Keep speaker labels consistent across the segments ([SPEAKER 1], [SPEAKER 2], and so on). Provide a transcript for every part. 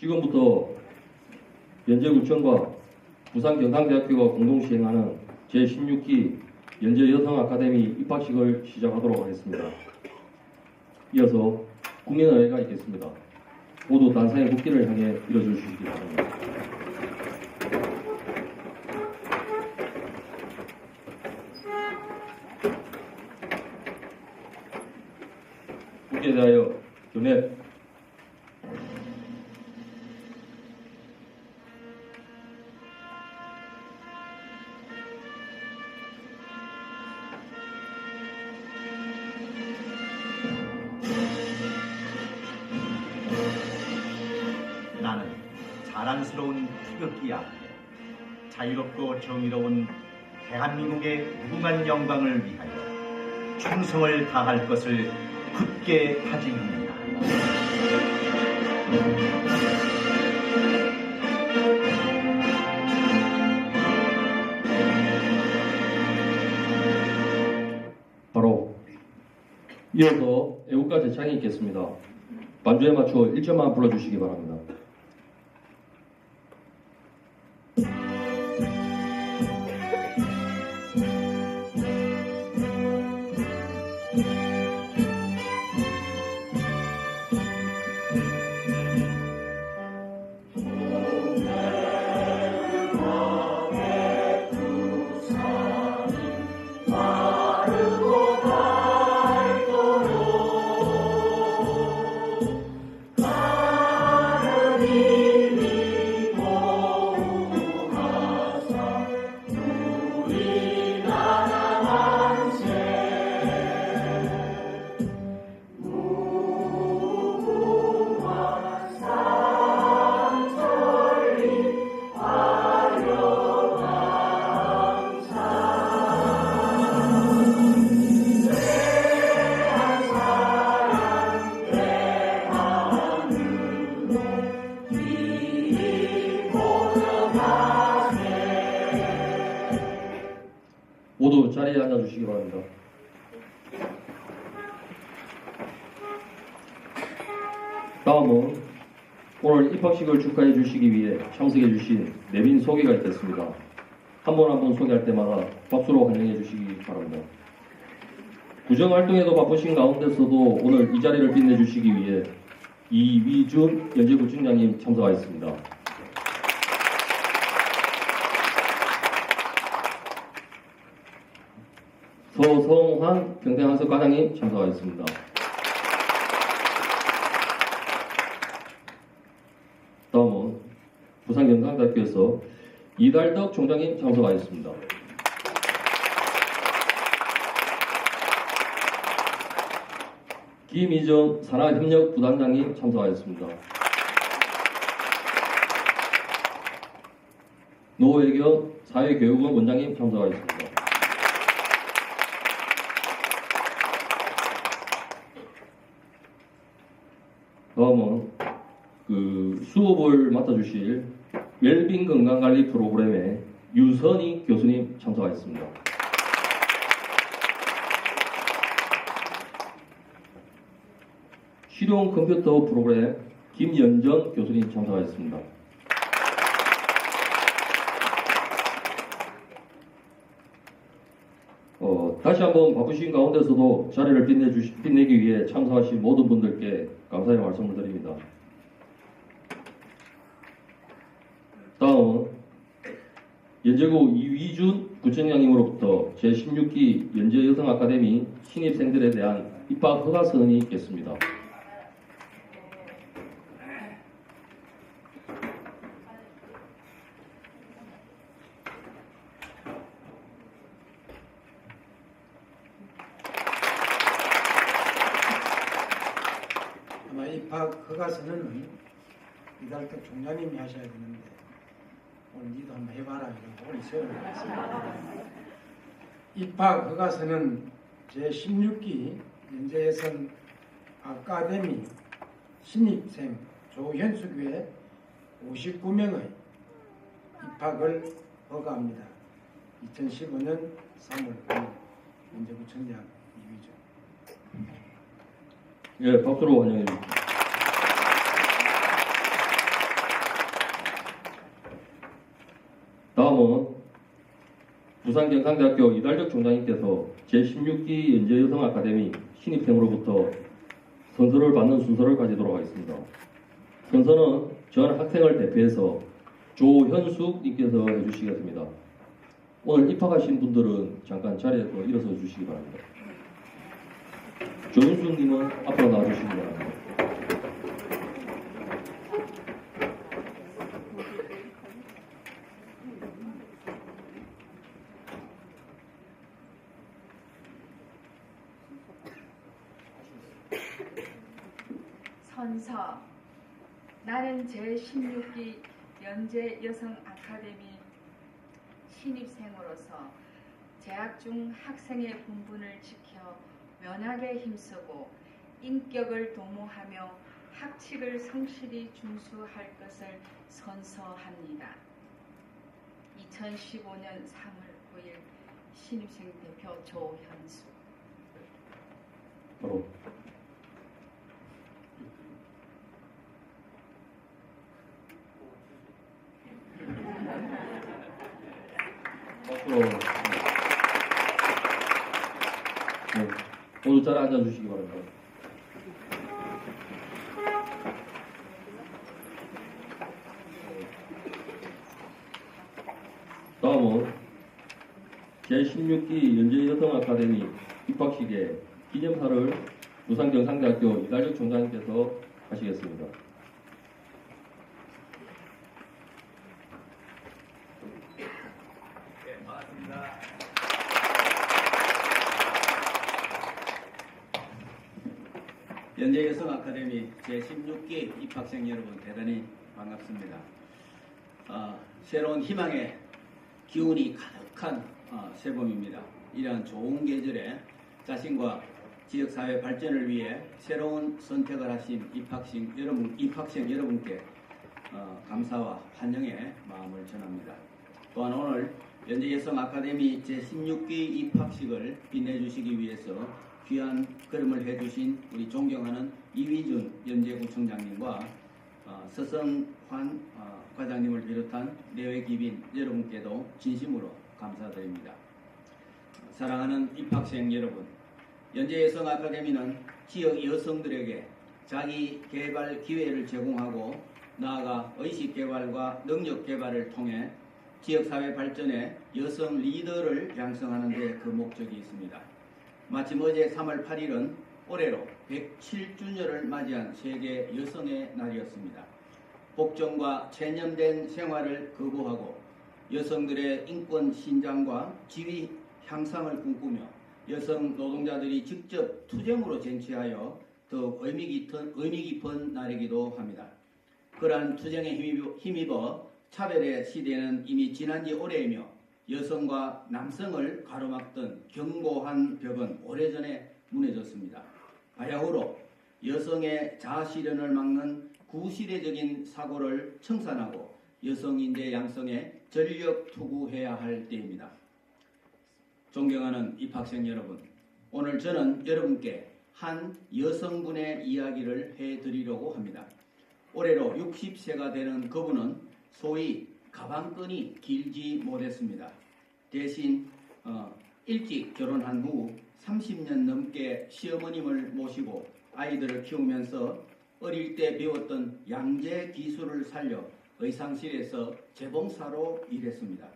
[SPEAKER 1] 지금부터 연제구청과 부산경상대학교가 공동 시행하는 제16기 연제 여성 아카데미 입학식을 시작하도록 하겠습니다. 이어서 국민의회가 있겠습니다. 모두 단상의 국기를 향해 일어주시기 바랍니다. 국기에 대하여 교내
[SPEAKER 2] 자랑스러운 태극기 앞에 자유롭고 정의로운 대한민국의 무궁한 영광을 위하여 충성을 다할 것을 굳게 다짐합니다.
[SPEAKER 1] 바로 이어서 애국가 제창이 있겠습니다. 반주에 맞춰 1점만 불러주시기 바랍니다. 다음은 오늘 입학식을 축하해 주시기 위해 참석해 주신 내빈 소개가 있겠습니다. 한분한분 소개할 때마다 박수로 환영해 주시기 바랍니다. 구정 활동에도 바쁘신 가운데서도 오늘 이 자리를 빛내 주시기 위해 이위준 연제구청장님 참석하였습니다. 서성환 경대학습과장님 참석하였습니다. 다음은 부산경상대학교에서 이달덕 총장님 참석하였습니다. 김희정 산하협력 부단장님 참석하였습니다. 노회경 사회교육원 원장님 참석하였습니다. 다음은 그 수업을 맡아주실 웰빙 건강관리 프로그램에 유선희 교수님 참석하였습니다. 실용 컴퓨터 프로그램 김연정 교수님 참석하였습니다. 어, 다시 한번 바쁘신 가운데서도 자리를 빛내주시, 빛내기 위해 참석하신 모든 분들께 감사의 말씀을 드립니다. 다음 연제구 이위준 구청장님으로부터 제16기 연제 여성 아카데미 신입생들에 대한 입학 허가서는 있겠습니다.
[SPEAKER 3] 아마 입학 허가서는 이달덕 총장님이 하셔야 되는데 오늘 니도 한번 해봐라 이러고 오늘 세워놓겠습니다. 입학 허가서는 제16기 연재예선 아카데미 신입생 조현수교회 59명의 입학을 허가합니다. 2015년 3월 9일 연제구청장 이휘죠.
[SPEAKER 1] 예, 박수로 환영해 주십시오. 부산경상대학교 이달적 총장님께서 제16기 연제여성 아카데미 신입생으로부터 선서를 받는 순서를 가지도록 하겠습니다. 선서는 전 학생을 대표해서 조현숙 님께서 해주시겠습니다. 오늘 입학하신 분들은 잠깐 자리에서 일어서 주시기 바랍니다. 조현숙 님은 앞으로 나와주시기 바랍니다.
[SPEAKER 4] 선서 나는 제16기 연재 여성 아카데미 신입생으로서 재학 중 학생의 분분을 지켜 면학에 힘쓰고 인격을 도모하며 학칙을 성실히 준수할 것을 선서합니다. 2015년 3월 9일 신입생 대표 조현수
[SPEAKER 1] 바 로 박수로 네, 모두 자리 앉아주시기 바랍니다. 다음은 제16기 연제여성 아카데미 입학식에 기념사를 부산경상대학교 이달적 총장님께서 하시겠습니다.
[SPEAKER 5] 연제여성 아카데미 제16기 입학생 여러분 대단히 반갑습니다. 어, 새로운 희망의 기운이 가득한 어, 새봄입니다. 이러한 좋은 계절에 자신과 지역사회 발전을 위해 새로운 선택을 하신 입학생 여러분, 입학생 여러분께 어, 감사와 환영의 마음을 전합니다. 또한 오늘 연제여성 아카데미 제16기 입학식을 빛내주시기 위해서 귀한 걸음을 해주신 우리 존경하는 이휘준 연제구청장님과 어, 서성환 어, 과장님을 비롯한 내외 기빈 여러분께도 진심으로 감사드립니다. 사랑하는 입학생 여러분, 연제여성 아카데미는 지역 여성들에게 자기 개발 기회를 제공하고 나아가 의식 개발과 능력 개발을 통해 지역사회 발전에 여성 리더를 양성하는 데 그 목적이 있습니다. 마침 어제 3월 8일은 올해로 107주년을 맞이한 세계 여성의 날이었습니다. 복종과 체념된 생활을 거부하고 여성들의 인권 신장과 지위 향상을 꿈꾸며 여성 노동자들이 직접 투쟁으로 쟁취하여 더욱 의미 깊은, 의미 깊은 날이기도 합니다. 그러한 투쟁에 힘입어, 차별의 시대는 이미 지난 지 오래이며 여성과 남성을 가로막던 견고한 벽은 오래전에 무너졌습니다. 바야흐로 여성의 자아실현을 막는 구시대적인 사고를 청산하고 여성인재 양성에 전력 투구해야 할 때입니다. 존경하는 입학생 여러분, 오늘 저는 여러분께 한 여성분의 이야기를 해드리려고 합니다. 올해로 60세가 되는 그분은 소위 가방끈이 길지 못했습니다. 대신 어, 일찍 결혼한 후 30년 넘게 시어머님을 모시고 아이들을 키우면서 어릴 때 배웠던 양재 기술을 살려 의상실에서 재봉사로 일했습니다.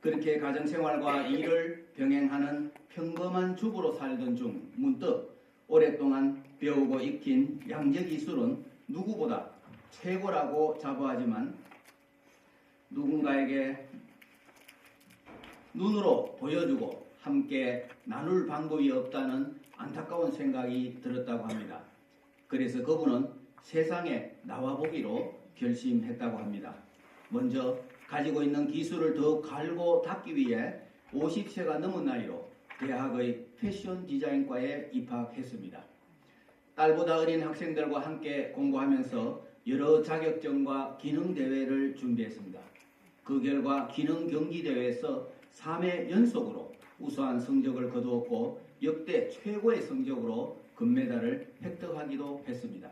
[SPEAKER 5] 그렇게 가정생활과 일을 병행하는 평범한 주부로 살던 중 문득 오랫동안 배우고 익힌 양재 기술은 누구보다 최고라고 자부하지만 누군가에게 눈으로 보여주고 함께 나눌 방법이 없다는 안타까운 생각이 들었다고 합니다. 그래서 그분은 세상에 나와보기로 결심했다고 합니다. 먼저 가지고 있는 기술을 더 갈고 닦기 위해 50세가 넘은 나이로 대학의 패션 디자인과에 입학했습니다. 딸보다 어린 학생들과 함께 공부하면서 여러 자격증과 기능 대회를 준비했습니다. 그 결과 기능 경기 대회에서 3회 연속으로 우수한 성적을 거두었고 역대 최고의 성적으로 금메달을 획득하기도 했습니다.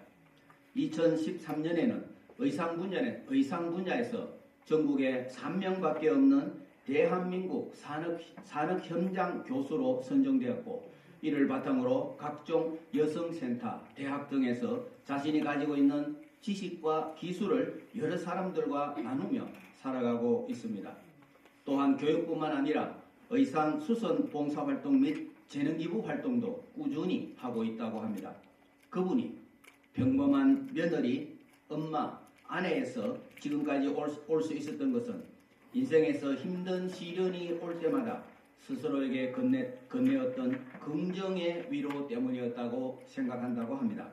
[SPEAKER 5] 2013년에는 의상 분야에, 의상 분야에서 전국에 3명밖에 없는 대한민국 산업, 산업 현장 교수로 선정되었고 이를 바탕으로 각종 여성센터, 대학 등에서 자신이 가지고 있는 지식과 기술을 여러 사람들과 나누며 살아가고 있습니다. 또한 교육뿐만 아니라 의상 수선 봉사활동 및 재능기부 활동도 꾸준히 하고 있다고 합니다. 그분이 평범한 며느리, 엄마, 아내에서 지금까지 올 수 있었던 것은 인생에서 힘든 시련이 올 때마다 스스로에게 건네, 건네었던 긍정의 위로 때문이었다고 생각한다고 합니다.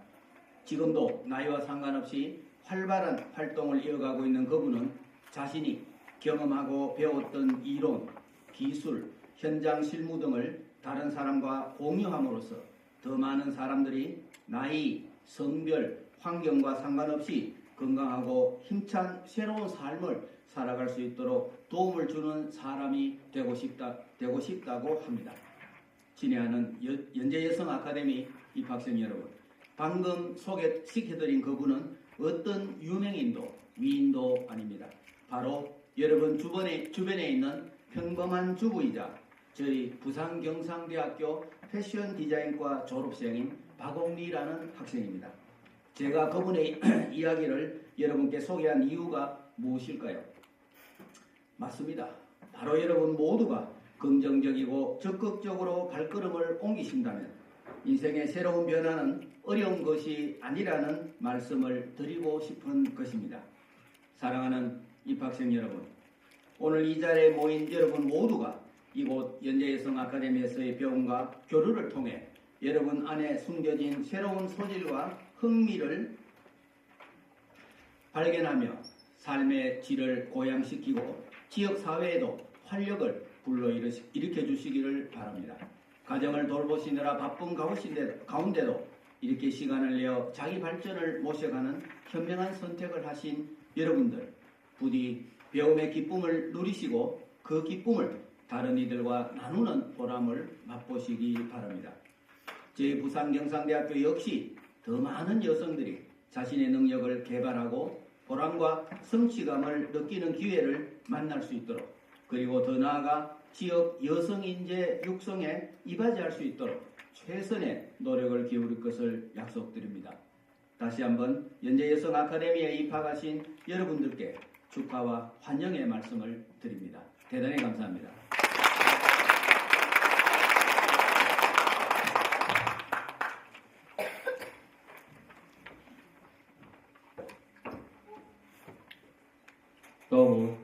[SPEAKER 5] 지금도 나이와 상관없이 활발한 활동을 이어가고 있는 그분은 자신이 경험하고 배웠던 이론, 기술, 현장 실무 등을 다른 사람과 공유함으로써 더 많은 사람들이 나이, 성별, 환경과 상관없이 건강하고 힘찬 새로운 삶을 살아갈 수 있도록 도움을 주는 사람이 되고 싶다 되고 싶다고 합니다. 친애하는 여- 연재 여성 아카데미 입학생 여러분, 방금 소개시켜드린 그분은 어떤 유명인도 위인도 아닙니다. 바로 여러분 주변에 주변에 있는 평범한 주부이자 저희 부산 경상대학교 패션 디자인과 졸업생인 박옥리라는 학생입니다. 제가 그분의 이야기를 여러분께 소개한 이유가 무엇일까요? 맞습니다. 바로 여러분 모두가 긍정적이고 적극적으로 발걸음을 옮기신다면 인생의 새로운 변화는 어려운 것이 아니라는 말씀을 드리고 싶은 것입니다. 사랑하는 입학생 여러분, 오늘 이 자리에 모인 여러분 모두가 이곳 연재여성 아카데미에서의 배움과 교류를 통해 여러분 안에 숨겨진 새로운 소질과 흥미를 발견하며 삶의 질을 고양시키고 지역 사회에도 활력을 불러일으켜 주시기를 바랍니다. 가정을 돌보시느라 바쁜 가운데- 가운데도 이렇게 시간을 내어 자기 발전을 모셔가는 현명한 선택을 하신 여러분들 부디 배움의 기쁨을 누리시고 그 기쁨을 다른 이들과 나누는 보람을 맛보시기 바랍니다. 저희 부산 경상대학교 역시 더 많은 여성들이 자신의 능력을 개발하고 보람과 성취감을 느끼는 기회를 만날 수 있도록 그리고 더 나아가 지역 여성 인재 육성에 이바지할 수 있도록 최선의 노력을 기울일 것을 약속드립니다. 다시 한번 연재 여성 아카데미에 입학하신 여러분들께 축하와 환영의 말씀을 드립니다. 대단히 감사합니다.
[SPEAKER 1] 다음은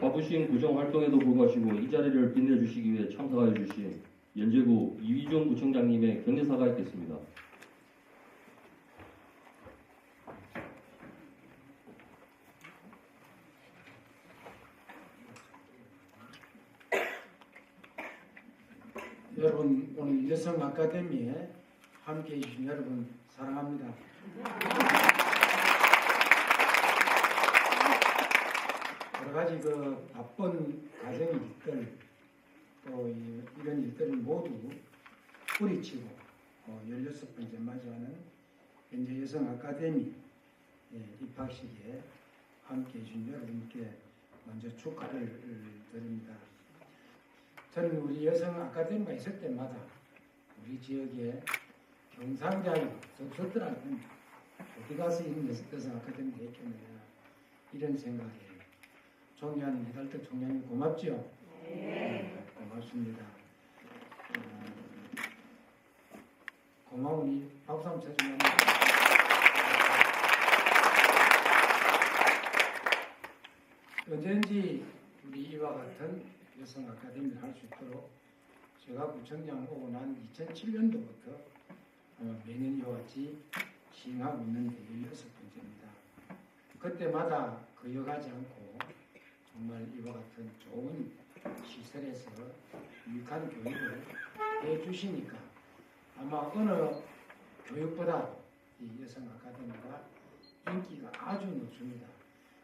[SPEAKER 1] 바쁘신 구청 활동에도 불구하시고 이 자리를 빛내주시기 위해 참석하여 주신 연제구 이휘종 구청장님의 경례사가 있겠습니다.
[SPEAKER 3] 여러분 오늘 여성 아카데미에 함께 해주신 여러분 사랑합니다. 여러 가지 그 바쁜 가정 일들 또 이- 이런 일들을 모두 뿌리치고 어, 16번째 맞이하는 현재 여성 아카데미 예, 입학식에 함께 해주신 여러분께 먼저 축하를 드립니다. 저는 우리 여성 아카데미가 있을 때마다 우리 지역에 경상대학교 좋더라고 어디 가서 이런 여성, 여성 아카데미 했겠느냐 이런 생각에 존경하는 이달떡 총장님 고맙죠? 네. 고맙습니다. 어, 고마우니 박수 한번 쳐주면 언제든지 우리 이와 같은 여성 아카데미를 할 수 있도록 제가 구청장 오고 난 2007년도부터 어, 매년 이와 같이 시행하고 있는데 16번째입니다. 그때마다 거여가지 않고 정말 이와 같은 좋은 시설에서 유익한 교육을 해 주시니까 아마 어느 교육보다 이 여성 아카데미가 인기가 아주 높습니다.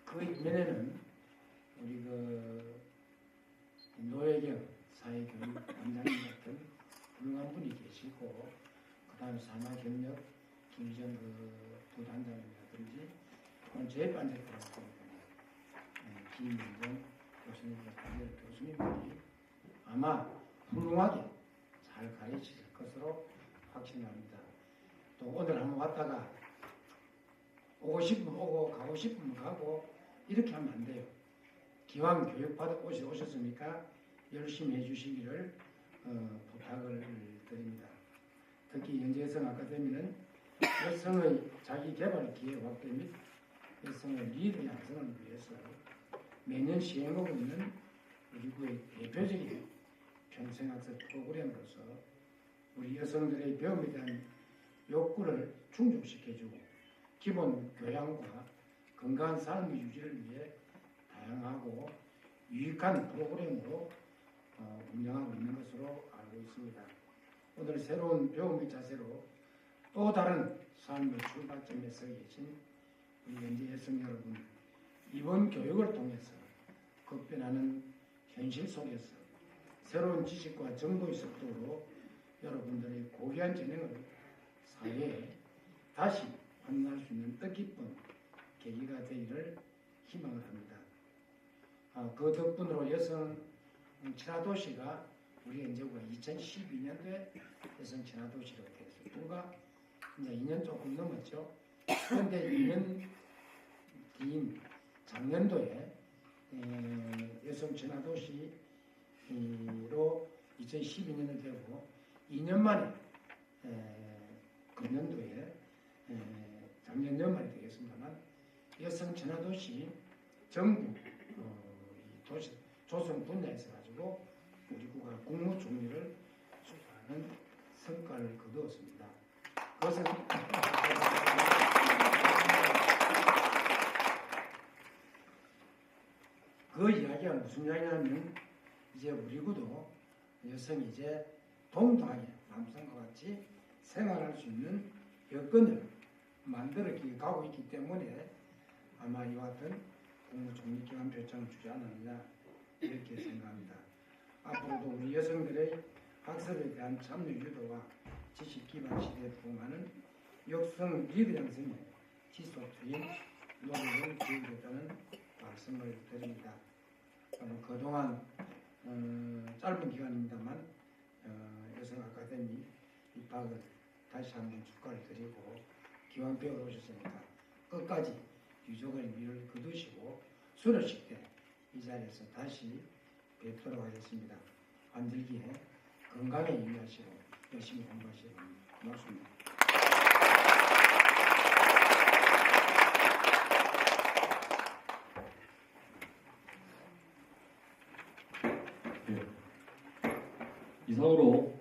[SPEAKER 3] 그 이면에는 우리 그 노예경 사회교육 원장님 같은 훌륭한 분이 계시고 그 다음에 산하경력 김희정 그 부단장님이라든지 반짝거렸던 분이 김민정 교수님, 교수님들이 아마 훌륭하게 잘 가르칠 것으로 확신합니다. 또 오늘 한번 왔다가 오고 싶으면 오고 가고 싶으면 가고 이렇게 하면 안 돼요. 기왕 교육받아 오시- 오셨으니까 열심히 해주시기를 어, 부탁을 드립니다. 특히 연재여성 아카데미는 여성의 자기 개발 기회 확대 및 여성의 리더 양성을 위해서 매년 시행하고 있는 우리 구의 대표적인 평생학습 프로그램으로서 우리 여성들의 배움에 대한 욕구를 충족시켜주고 기본 교양과 건강한 삶의 유지를 위해 다양하고 유익한 프로그램으로 어, 운영하고 있는 것으로 알고 있습니다. 오늘 새로운 배움의 자세로 또 다른 삶의 출발점에 서 계신 우리 현재 여성 여러분 이번 교육을 통해서 급변하는 현실 속에서 새로운 지식과 정보의 속도로 여러분들의 고귀한 재능을 사회에 다시 환원할 수 있는 뜻깊은 계기가 되기를 희망을 합니다. 아, 그 덕분으로 여성 친화도시가 우리 연제구가 2012년도에 여성 친화도시로 돼서 불과 이제 2년 조금 넘었죠. 그런데 2년 뒤인 작년도에 에, 여성 친화도시로 2012년에 되고 2년 만에 에, 금년도에 에, 작년 연말이 되겠습니다만 여성 친화도시 정부 어, 이 도시 조성 분야에서 가지고 우리 국가 국무 총리를 수상하는 성과를 거두었습니다. 그것은 그 이야기가 무슨 이야기냐면 이제 우리 구도 여성이 이제 동등하게 남성과 같이 생활할 수 있는 여건을 만들어 가고 있기 때문에 아마 이와 같은 국무총리 기관 표창을 주지 않았느냐 이렇게 생각합니다. 앞으로도 우리 여성들의 학습에 대한 참여 유도와 지식 기반 시대에 부응하는 역성 리더 양성에 지속적인 노력을 기울였다는 말씀을 드립니다. 어, 그동안 어, 짧은 기간입니다만 어, 여성 아카데미 입학을 다시 한번 축하를 드리고 기왕 배우러 오셨으니까 끝까지 유족의 미를 거두시고 수료식 때 이 자리에서 다시 뵙도록 하겠습니다. 만들기에 건강에 유의하시고 열심히 바랍니다. 고맙습니다.
[SPEAKER 1] 이상으로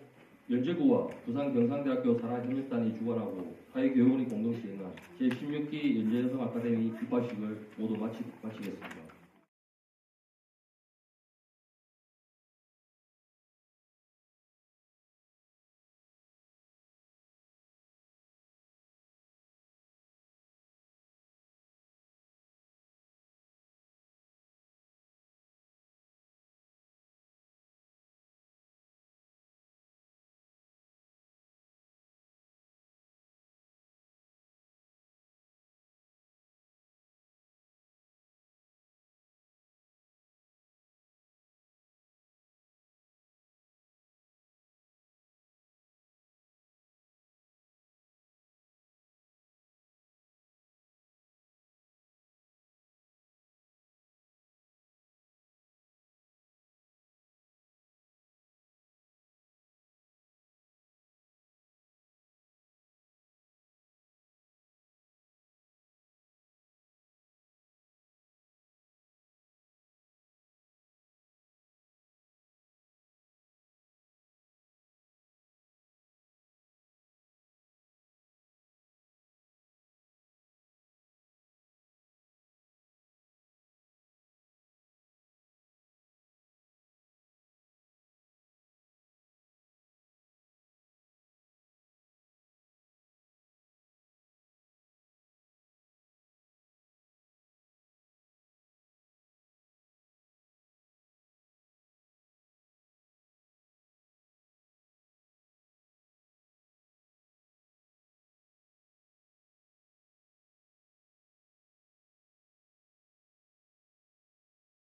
[SPEAKER 1] 연제구와 부산 경상대학교 산하협력단이 주관하고 사회교육원이 공동 시행한 제16기 연제여성 아카데미 입학식을 모두 마치, 마치겠습니다.